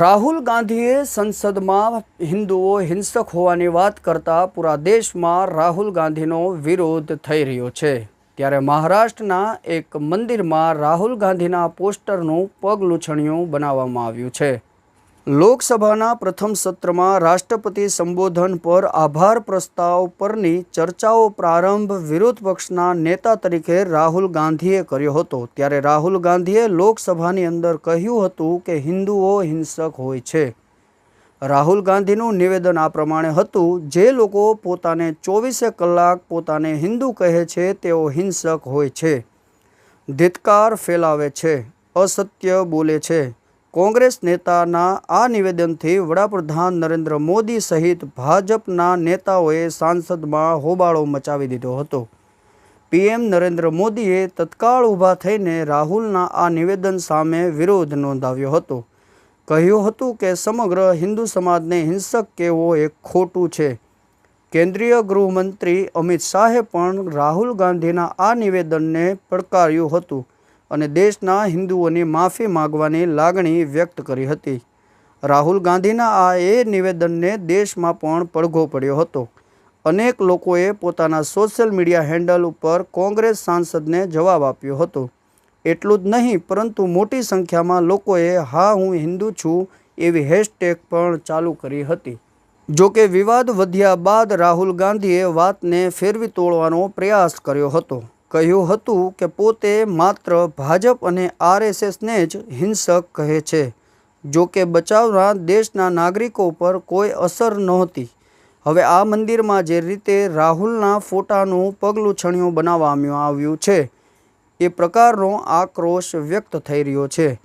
રાહુલ ગાંધીએ સંસદમાં હિન્દુઓ હિંસક હોવાની વાત કરતા પૂરા દેશમાં રાહુલ ગાંધીનો વિરોધ થઈ રહ્યો છે. ત્યારે મહારાષ્ટ્રના એક મંદિરમાં રાહુલ ગાંધીના પોસ્ટરનું પગલૂછણિયું બનાવવામાં આવ્યું છે. લોકસભાના પ્રથમ સત્રમાં રાષ્ટ્રપતિ સંબોધન પર આભાર પ્રસ્તાવ પરની ચર્ચાઓ પ્રારંભ વિરોધ પક્ષના નેતા તરીકે રાહુલ ગાંધીએ કર્યો હતો. ત્યારે રાહુલ ગાંધીએ લોકસભાની અંદર કહ્યું હતું કે હિન્દુઓ હિંસક હોય છે. રાહુલ ગાંધીનું નિવેદન આ પ્રમાણે હતું, જે લોકો પોતાને ચોવીસે કલાક પોતાને હિન્દુ કહે છે, તેઓ હિંસક હોય છે. ધિત્કાર ફેલાવે છે. અસત્ય બોલે છે. કોંગ્રેસ નેતાના આ નિવેદનથી વડાપ્રધાન નરેન્દ્ર મોદી સહિત ભાજપના નેતાઓએ સાંસદમાં હોબાળો મચાવી દીધો હતો. પીએમ નરેન્દ્ર મોદીએ તત્કાળ ઊભા થઈને રાહુલના આ નિવેદન સામે વિરોધ નોંધાવ્યો હતો. કહ્યું હતું કે સમગ્ર હિન્દુ સમાજને હિંસક કહેવો એ ખોટું છે. કેન્દ્રીય ગૃહમંત્રી અમિત શાહે પણ રાહુલ ગાંધીના આ નિવેદનને પડકાર્યું હતું. અને દેશના હિન્દુઓની માફી માગવાની લાગણી વ્યક્ત કરી હતી. રાહુલ ગાંધીના આ એ નિવેદનને દેશમાં પણ પડઘો પડ્યો હતો. અનેક લોકોએ પોતાના સોશિયલ મીડિયા હેન્ડલ ઉપર કોંગ્રેસ સાંસદને જવાબ આપ્યો હતો. એટલું જ નહીં, પરંતુ મોટી સંખ્યામાં લોકોએ હા હું હિન્દુ છું એવી હેશટેગ પણ ચાલુ કરી હતી. જો કે વિવાદ વધ્યા બાદ રાહુલ ગાંધીએ વાતને ફેરવી તોડવાનો પ્રયાસ કર્યો હતો. કહ્યું હતું કે પોતે માત્ર ભાજપ અને આરએસએસને જ હિંસક કહે છે. જો કે બચાવના દેશના નાગરિકો પર કોઈ અસર નહોતી. હવે આ મંદિરમાં જે રીતે રાહુલના ફોટાનું પગલું છણિયું બનાવવામાં આવ્યું છે, એ પ્રકારનો આક્રોશ વ્યક્ત થઈ રહ્યો છે.